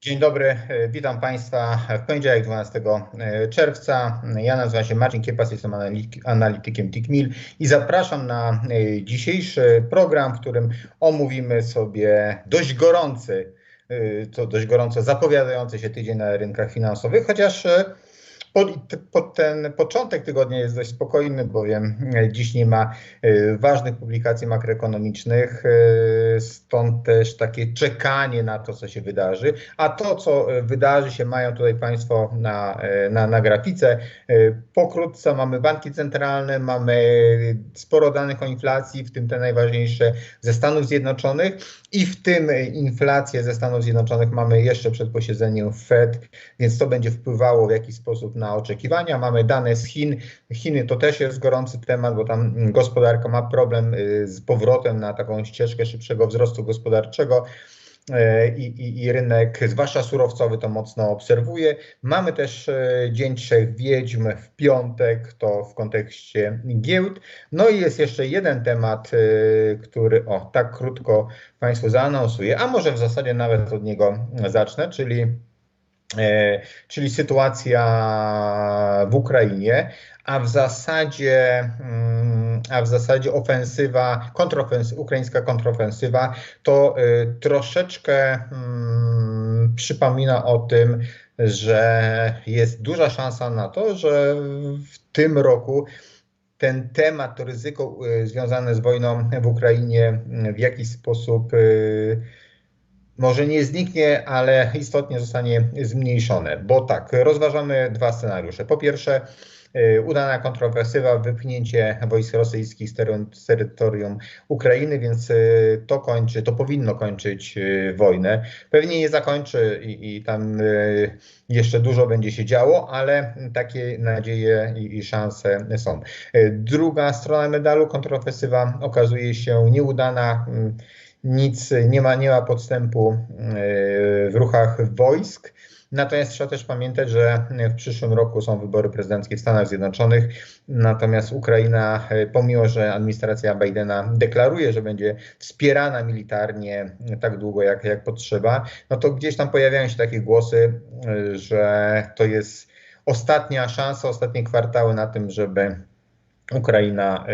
Dzień dobry, e, witam Państwa w poniedziałek 12 e, czerwca. Ja nazywam się Marcin Kiepas, jestem analitykiem TICMIL i zapraszam na e, dzisiejszy program, w którym omówimy sobie dość gorący, to dość gorąco zapowiadający się tydzień na rynkach finansowych, chociaż pod, ten początek tygodnia jest dość spokojny, bowiem dziś nie ma e, ważnych publikacji makroekonomicznych, e, stąd też takie czekanie na to, co się wydarzy. A to, co wydarzy się, mają tutaj Państwo na, e, na, na grafice. Pokrótce mamy banki centralne, mamy sporo danych o inflacji, w tym te najważniejsze ze Stanów Zjednoczonych i w tym inflację ze Stanów Zjednoczonych mamy jeszcze przed posiedzeniem Fed, więc to będzie wpływało w jakiś sposób na oczekiwania. Mamy dane z Chin. Chiny to też jest gorący temat, bo tam gospodarka ma problem y, z powrotem na taką ścieżkę szybszego wzrostu gospodarczego. Y, I, i, I, rynek, zwłaszcza surowcowy, to mocno obserwuje. Mamy też y, Dzień Trzech Wiedźm w piątek, to w kontekście giełd. No i jest jeszcze jeden temat, który o tak krótko Państwu zaanonsuję, a może w zasadzie nawet od niego zacznę, czyli E, czyli sytuacja w Ukrainie, a w zasadzie, mm, a w zasadzie ofensywa, ukraińska kontrofensywa to e, troszeczkę mm, przypomina o tym, że jest duża szansa na to, że w tym roku ten temat, to ryzyko e, związane z wojną w Ukrainie w jakiś sposób może nie zniknie, ale istotnie zostanie zmniejszone, bo tak, rozważamy dwa scenariusze. Po pierwsze, y, udana kontrowersywa, wypchnięcie wojsk rosyjskich z terytorium Ukrainy, więc y, to kończy, to powinno kończyć y, wojnę. Pewnie nie zakończy i, i tam jeszcze dużo będzie się działo, ale takie nadzieje i, i szanse są. Druga strona medalu, kontrowersywa okazuje się nieudana nic, nie ma, nie ma podstępu e, w ruchach wojsk. Natomiast trzeba też pamiętać, że w przyszłym roku są wybory prezydenckie w Stanach Zjednoczonych. Natomiast Ukraina, e, pomimo że administracja Bidena deklaruje, że będzie wspierana militarnie tak długo, jak, jak potrzeba, no to gdzieś tam pojawiają się takie głosy, e, że to jest ostatnia szansa, ostatnie kwartały na tym, żeby Ukraina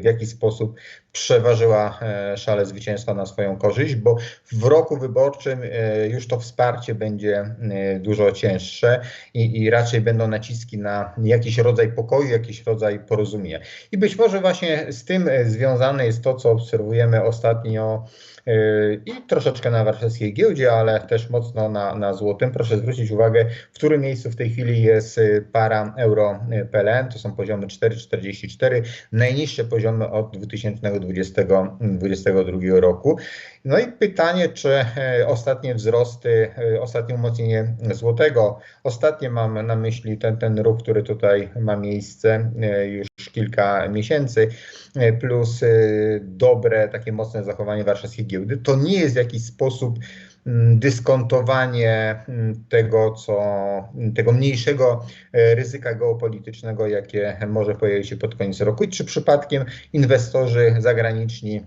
w jakiś sposób przeważyła e, szale zwycięstwa na swoją korzyść, bo w roku wyborczym e, już to wsparcie będzie e, dużo cięższe i, i, raczej będą naciski na jakiś rodzaj pokoju, jakiś rodzaj porozumienia. I być może właśnie z tym związane jest to, co obserwujemy ostatnio i troszeczkę na warszawskiej giełdzie, ale też mocno na, na złotym. Proszę zwrócić uwagę, w którym miejscu w tej chwili jest para euro-PLN, to są poziomy 4,44, najniższe poziomy od 2020 2022 roku. No i pytanie, czy e, ostatnie wzrosty, e, ostatnie umocnienie złotego, ostatnie mam na myśli ten, ten ruch, który tutaj ma miejsce e, już kilka miesięcy, plus dobre, takie mocne zachowanie warszawskiej giełdy, to nie jest w jakiś sposób dyskontowanie mm, tego, co, tego mniejszego ryzyka geopolitycznego, jakie może pojawić się pod koniec roku. I czy przypadkiem inwestorzy zagraniczni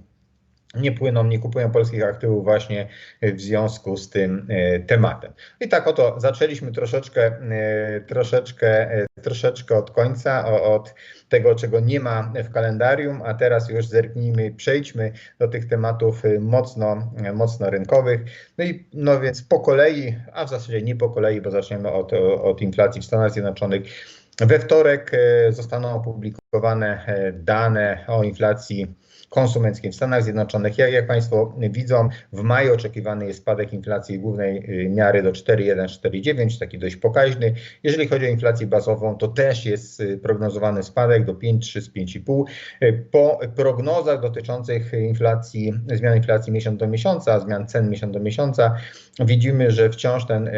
nie płyną, nie kupują polskich aktywów właśnie w związku z tym e, tematem. I tak oto zaczęliśmy troszeczkę, e, troszeczkę, e, troszeczkę od końca, od tego, czego nie ma w kalendarium, a teraz już zerknijmy, przejdźmy do tych tematów mocno, mocno rynkowych. No i no więc po kolei, a w zasadzie nie po kolei, bo zaczniemy od, od inflacji w Stanach Zjednoczonych. We wtorek zostaną opublikowane dane o inflacji konsumenckim w Stanach Zjednoczonych. Jak, jak Państwo widzą, w maju oczekiwany jest spadek inflacji głównej y, miary do 4,1-4,9, taki dość pokaźny. Jeżeli chodzi o inflację bazową, to też jest y, prognozowany spadek do 5,3 z 5,5. Y, po prognozach dotyczących inflacji, zmian inflacji miesiąc do miesiąca, zmian cen miesiąc do miesiąca, widzimy, że wciąż ten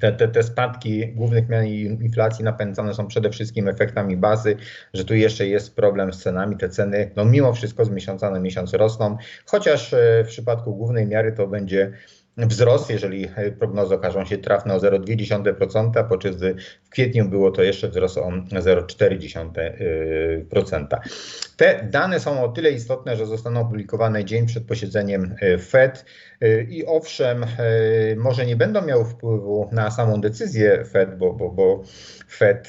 te, te, te spadki głównych mian inflacji napędzane są przede wszystkim efektami bazy, że tu jeszcze jest problem z cenami. Te ceny, no mimo wszystko z miesiąca na miesiąc rosną, chociaż e, w przypadku głównej miary to będzie wzrost, jeżeli prognozy okażą się trafne o 0,2%, podczas gdy w kwietniu było to jeszcze wzrost o 0,4%. Te dane są o tyle istotne, że zostaną opublikowane dzień przed posiedzeniem Fed i owszem, może nie będą miały wpływu na samą decyzję Fed, bo, bo, bo Fed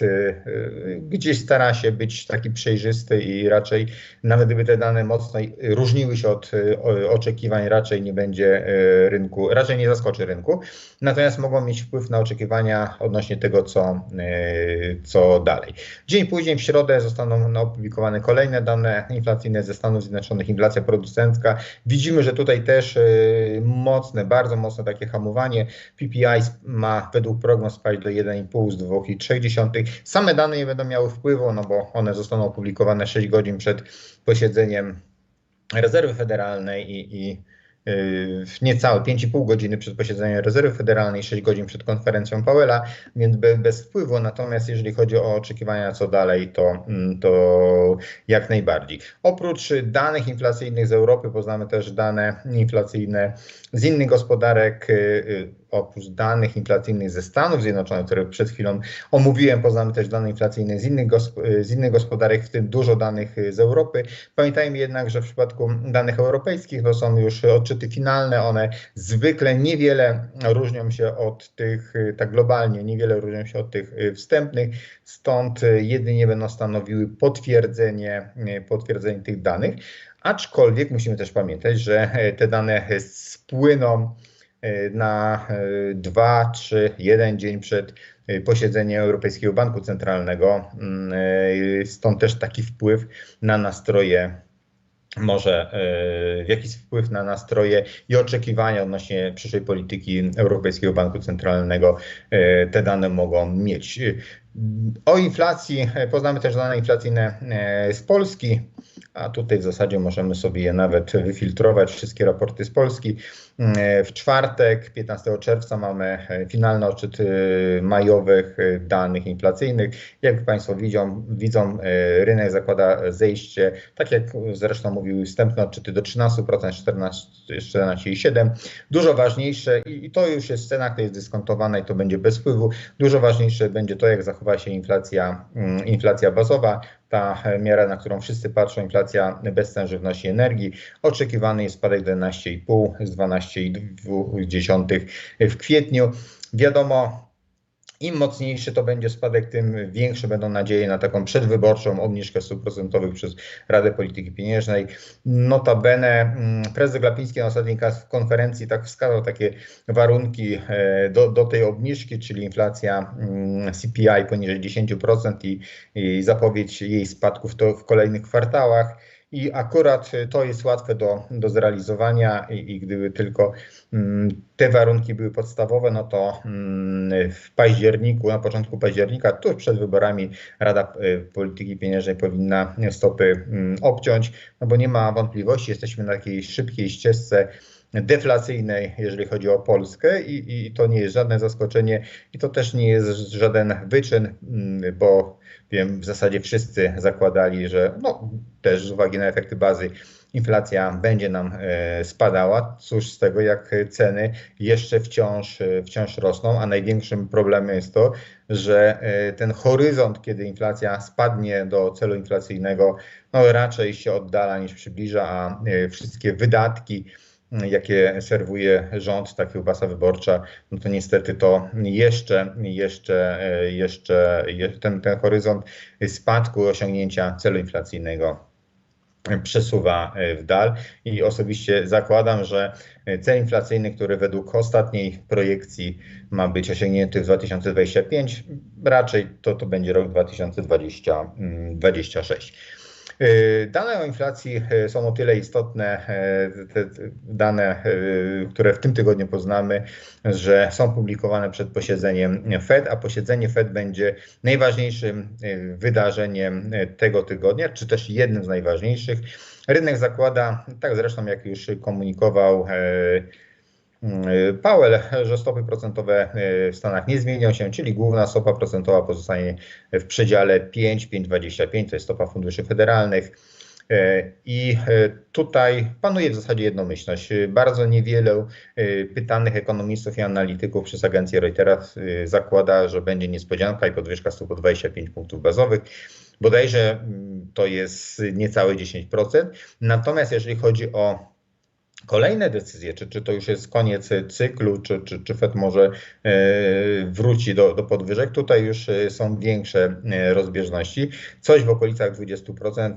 gdzieś stara się być taki przejrzysty i raczej nawet gdyby te dane mocno różniły się od oczekiwań, raczej nie będzie rynku raczej nie zaskoczy rynku, natomiast mogą mieć wpływ na oczekiwania odnośnie tego, co, e, co dalej. Dzień później, w środę, zostaną opublikowane kolejne dane inflacyjne ze Stanów Zjednoczonych, inflacja producencka. Widzimy, że tutaj też e, mocne, bardzo mocne takie hamowanie. PPI ma według prognoz spaść do 1,5 z 2,3. Same dane nie będą miały wpływu, no bo one zostaną opublikowane 6 godzin przed posiedzeniem rezerwy federalnej i, i niecałe 5,5 godziny przed posiedzeniem rezerwy federalnej, 6 godzin przed konferencją Powella, więc bez wpływu. Natomiast jeżeli chodzi o oczekiwania co dalej, to, mm, to jak najbardziej. Oprócz danych inflacyjnych z Europy poznamy też dane inflacyjne z innych gospodarek, y, y, oprócz danych inflacyjnych ze Stanów Zjednoczonych, które przed chwilą omówiłem, poznamy też dane inflacyjne z innych, z innych gospodarek, w tym dużo danych z Europy. Pamiętajmy jednak, że w przypadku danych europejskich to są już odczyty finalne, one zwykle niewiele różnią się od tych, tak globalnie, niewiele różnią się od tych wstępnych, stąd jedynie będą stanowiły potwierdzenie, potwierdzenie tych danych. Aczkolwiek musimy też pamiętać, że te dane spłyną E, na 2, 3, 1 dzień przed e, posiedzeniem Europejskiego Banku Centralnego. Mm, e, stąd też taki wpływ na nastroje może w jakiś wpływ na nastroje i oczekiwania odnośnie przyszłej polityki Europejskiego Banku Centralnego te dane mogą mieć. O inflacji poznamy też dane inflacyjne z Polski, a tutaj w zasadzie możemy sobie je nawet wyfiltrować, wszystkie raporty z Polski. W czwartek, 15 czerwca, mamy e, finalny odczyt e, majowych e, danych inflacyjnych. Jak Państwo widzą, widzą rynek zakłada zejście, tak jak zresztą mówiły wstępne odczyty, do 13%, 14,7%. Dużo ważniejsze, i to już jest cena, która jest dyskontowana i to będzie bez wpływu, dużo ważniejsze będzie to, jak zachowa się inflacja, mm, inflacja bazowa ta miara, na którą wszyscy patrzą, inflacja bez cen żywności i energii. Oczekiwany jest spadek do 11,5 z 12,2 w kwietniu. Wiadomo, im mocniejszy to będzie spadek, tym większe będą nadzieje na taką przedwyborczą obniżkę stóp procentowych przez Radę Polityki Pieniężnej. Notabene mm, prezes Glapiński na ostatniej konferencji tak wskazał takie warunki e, do, do tej obniżki, czyli inflacja mm, CPI poniżej 10% i, i zapowiedź jej spadków to w kolejnych kwartałach. I akurat to jest łatwe do, do zrealizowania i, i gdyby tylko mm, te warunki były podstawowe, no to mm, w październiku, na początku października, tuż przed wyborami Rada y, Polityki Pieniężnej powinna stopy mm, obciąć, no bo nie ma wątpliwości, jesteśmy na takiej szybkiej ścieżce deflacyjnej, jeżeli chodzi o Polskę i, i to nie jest żadne zaskoczenie i to też nie jest żaden wyczyn, bo wiem, w zasadzie wszyscy zakładali, że no, też z uwagi na efekty bazy inflacja będzie nam e, spadała. Cóż z tego, jak ceny jeszcze wciąż, e, wciąż rosną, a największym problemem jest to, że e, ten horyzont, kiedy inflacja spadnie do celu inflacyjnego, no raczej się oddala niż przybliża, a wszystkie wydatki, jakie serwuje rząd, ta kiełbasa wyborcza, no to niestety to jeszcze, jeszcze, jeszcze ten, ten horyzont spadku osiągnięcia celu inflacyjnego przesuwa w dal i osobiście zakładam, że cel inflacyjny, który według ostatniej projekcji ma być osiągnięty w 2025, raczej to, to będzie rok 2026. Y, dane o inflacji y, są o tyle istotne, y, te dane, które w tym tygodniu poznamy, że są publikowane przed posiedzeniem Fed, a posiedzenie Fed będzie najważniejszym wydarzeniem tego tygodnia, czy też jednym z najważniejszych. Rynek zakłada, tak zresztą jak już komunikował Powell, że stopy procentowe y, w Stanach nie zmienią się, czyli główna stopa procentowa pozostanie w przedziale 5-5,25, to jest stopa funduszy federalnych. I tutaj panuje w zasadzie jednomyślność. Bardzo niewiele pytanych ekonomistów i analityków przez agencję Reutera zakłada, że będzie niespodzianka i podwyżka stóp o 25 punktów bazowych. Bodajże mm, to jest niecałe 10%. Natomiast jeżeli chodzi o kolejne decyzje, czy, czy to już jest koniec cyklu, czy, czy, czy Fed może e, wróci do, do podwyżek, tutaj już e, są większe e, rozbieżności. Coś w okolicach 20%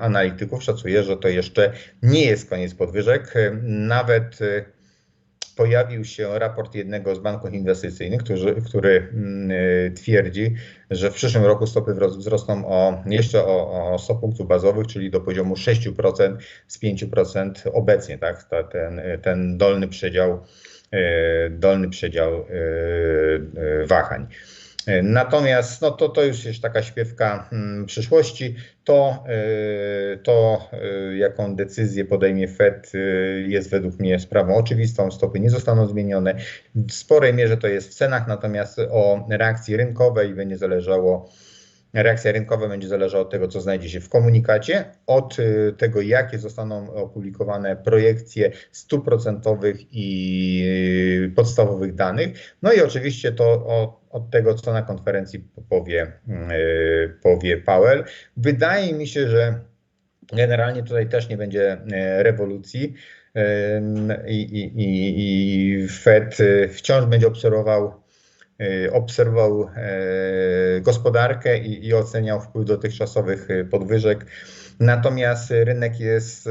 analityków szacuje, że to jeszcze nie jest koniec podwyżek. Nawet pojawił się raport jednego z banków inwestycyjnych, który, który mm, twierdzi, że w przyszłym roku stopy wzrosną o, jeszcze o, o 100 punktów bazowych, czyli do poziomu 6% z 5% obecnie, tak? Ta, ten, ten dolny przedział, e, dolny przedział e, e, wahań. Natomiast no to, to już jest taka śpiewka hmm, przyszłości. To, y, to y, jaką decyzję podejmie Fed jest według mnie sprawą oczywistą. Stopy nie zostaną zmienione. W sporej mierze to jest w cenach, natomiast o reakcji rynkowej będzie zależało Reakcja rynkowa będzie zależała od tego, co znajdzie się w komunikacie, od y, tego, jakie zostaną opublikowane projekcje stóp procentowych i y, podstawowych danych. No i oczywiście to od tego, co na konferencji powie, y, powie Powell. Wydaje mi się, że generalnie tutaj też nie będzie rewolucji. I, i, i Fed wciąż będzie obserwował obserwował y, gospodarkę i, i oceniał wpływ dotychczasowych y, podwyżek. Natomiast rynek jest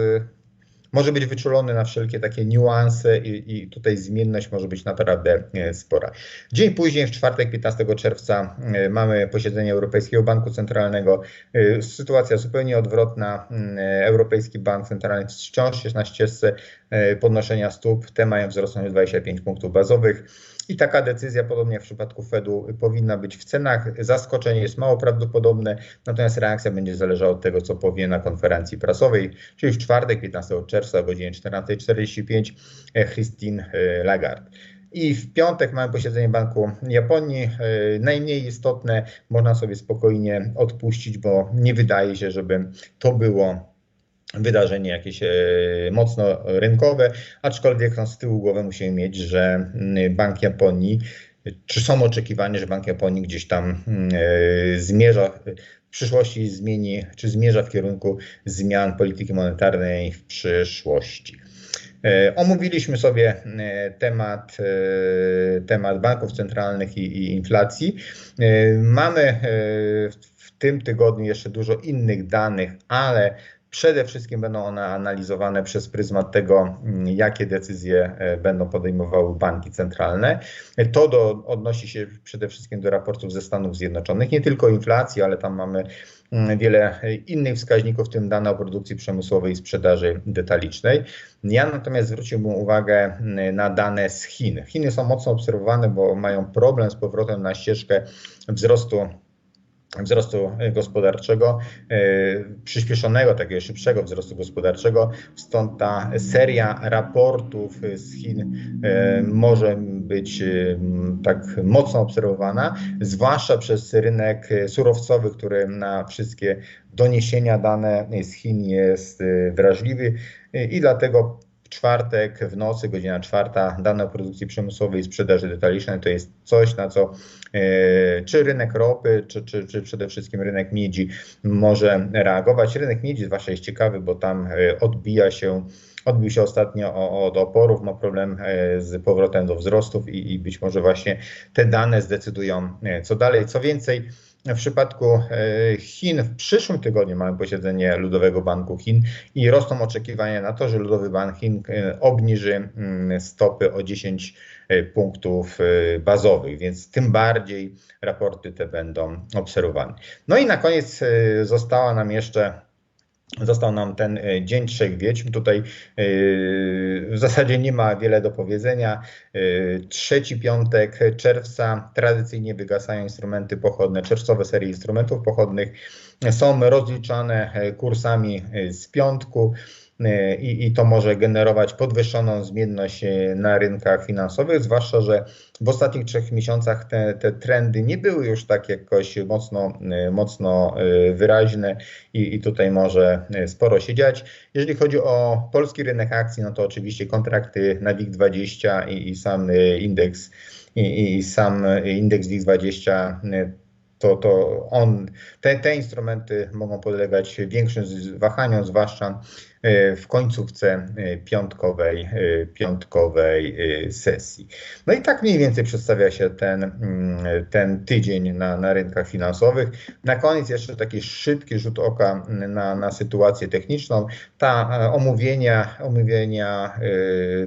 może być wyczulony na wszelkie takie niuanse i, i, tutaj zmienność może być naprawdę spora. Dzień później, w czwartek, 15 czerwca, mamy posiedzenie Europejskiego Banku Centralnego. Sytuacja zupełnie odwrotna. Europejski Bank Centralny wciąż jest na ścieżce podnoszenia stóp. Te mają wzrosnąć 25 punktów bazowych. I taka decyzja, podobnie jak w przypadku Fedu, powinna być w cenach. Zaskoczenie jest mało prawdopodobne, natomiast reakcja będzie zależała od tego, co powie na konferencji prasowej, czyli w czwartek, 15 czerwca o godzinie 14.45 e, Christine e, Lagarde. I w piątek mamy posiedzenie Banku Japonii. E, najmniej istotne, można sobie spokojnie odpuścić, bo nie wydaje się, żeby to było wydarzenie jakieś e, mocno rynkowe, aczkolwiek no, z tyłu głowy musimy mieć, że mm, Bank Japonii, czy są oczekiwania, że Bank Japonii gdzieś tam mm, e, zmierza w przyszłości zmieni, czy zmierza w kierunku zmian polityki monetarnej w przyszłości. E, omówiliśmy sobie temat, temat banków centralnych i, i inflacji. Mamy w tym tygodniu jeszcze dużo innych danych, ale Przede wszystkim będą one analizowane przez pryzmat tego, mm, jakie decyzje e, będą podejmowały banki centralne. To do, odnosi się przede wszystkim do raportów ze Stanów Zjednoczonych, nie tylko inflacji, ale tam mamy mm, wiele innych wskaźników, w tym dane o produkcji przemysłowej i sprzedaży detalicznej. Ja natomiast zwróciłbym uwagę mm, na dane z Chin. Chiny są mocno obserwowane, bo mają problem z powrotem na ścieżkę wzrostu wzrostu gospodarczego, e, przyspieszonego, takiego szybszego wzrostu gospodarczego. Stąd ta seria raportów z Chin e, może być e, tak mocno obserwowana, zwłaszcza przez rynek surowcowy, który na wszystkie doniesienia dane z Chin jest wrażliwy i dlatego czwartek w nocy, godzina czwarta, dane o produkcji przemysłowej i sprzedaży detalicznej to jest coś, na co e, czy rynek ropy, czy, czy, czy przede wszystkim rynek miedzi może reagować. Rynek miedzi zwłaszcza jest ciekawy, bo tam e, odbija się odbił się ostatnio od oporów, ma problem e, z powrotem do wzrostów i, i być może właśnie te dane zdecydują co dalej. Co więcej, w przypadku e, Chin w przyszłym tygodniu mamy posiedzenie Ludowego Banku Chin i rosną oczekiwania na to, że Ludowy Bank Chin e, obniży mm, stopy o 10 e, punktów bazowych, więc tym bardziej raporty te będą obserwowane. No i na koniec została nam jeszcze Został nam ten e, Dzień Trzech Wiedźm. Tutaj e, w zasadzie nie ma wiele do powiedzenia. E, trzeci piątek czerwca tradycyjnie wygasają instrumenty pochodne, czerwcowe serie instrumentów pochodnych. Są rozliczane kursami z piątku. I, i to może generować podwyższoną zmienność na rynkach finansowych, zwłaszcza, że w ostatnich trzech miesiącach te, te trendy nie były już tak jakoś mocno, mocno wyraźne i, i tutaj może sporo się dziać. Jeżeli chodzi o polski rynek akcji, no to oczywiście kontrakty na WIG20 i, i sam indeks i, i sam indeks WIG20 to, to on, te, te instrumenty mogą podlegać większym wahaniom, zwłaszcza w końcówce e, piątkowej, e, piątkowej sesji. No i tak mniej więcej przedstawia się ten, mm, ten tydzień na, na rynkach finansowych. Na koniec jeszcze taki szybki rzut oka na, na sytuację techniczną. Ta omówienia, omówienia,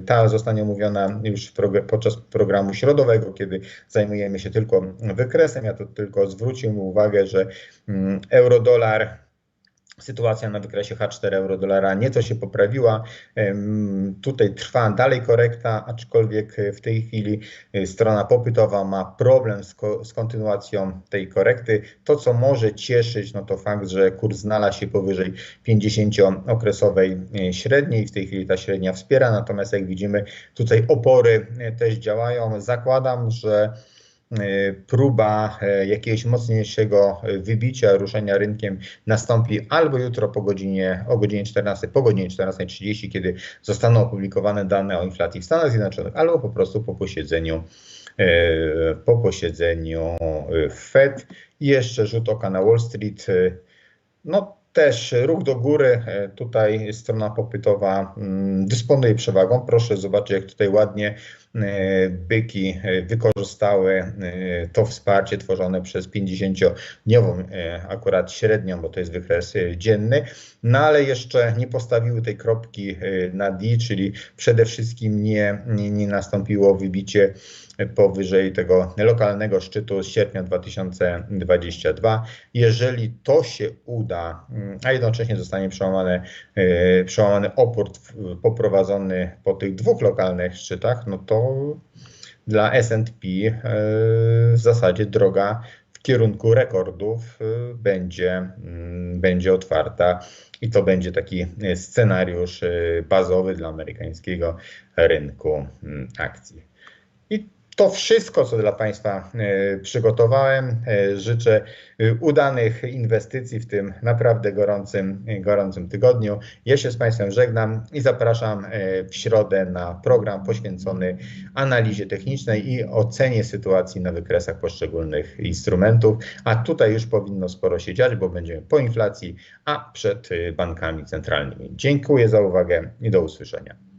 ta zostanie omówiona już podczas programu środowego, kiedy zajmujemy się tylko wykresem. Ja to tylko zwrócił uwagę, że mm, euro-dolar Sytuacja na wykresie H4 euro-dolara nieco się poprawiła. Tutaj trwa dalej korekta, aczkolwiek w tej chwili y, strona popytowa ma problem z, ko z, kontynuacją tej korekty. To, co może cieszyć, no to fakt, że kurs znalazł się powyżej 50-okresowej y, średniej. W tej chwili ta średnia wspiera, natomiast jak widzimy, tutaj opory też działają. Zakładam, że E, próba e, jakiegoś mocniejszego wybicia, ruszenia rynkiem nastąpi albo jutro po godzinie, o godzinie 14, po godzinie 14.30, kiedy zostaną opublikowane dane o inflacji w Stanach Zjednoczonych, albo po prostu po posiedzeniu e, po posiedzeniu Fed. I jeszcze rzut oka na Wall Street. No, też ruch do góry. Tutaj strona popytowa mm, dysponuje przewagą. Proszę zobaczyć, jak tutaj ładnie E, byki e, wykorzystały e, to wsparcie tworzone przez 50-dniową akurat średnią, bo to jest wykres dzienny, no ale jeszcze nie postawiły tej kropki na D, czyli przede wszystkim nie, nie, nie nastąpiło wybicie powyżej tego lokalnego szczytu z sierpnia 2022. Jeżeli to się uda, mm, a jednocześnie zostanie przełamany, przełamany opór poprowadzony po tych dwóch lokalnych szczytach, no to dla S&P e, w zasadzie droga w kierunku rekordów e, będzie, mm, będzie otwarta i to będzie taki scenariusz e, bazowy dla amerykańskiego rynku mm, akcji. I to wszystko, co dla Państwa e, przygotowałem. E, życzę e, udanych inwestycji w tym naprawdę gorącym, gorącym tygodniu. Ja się z Państwem żegnam i zapraszam w środę na program poświęcony analizie technicznej i ocenie sytuacji na wykresach poszczególnych instrumentów. A tutaj już powinno sporo się dziać, bo będziemy po inflacji, a przed bankami centralnymi. Dziękuję za uwagę i do usłyszenia.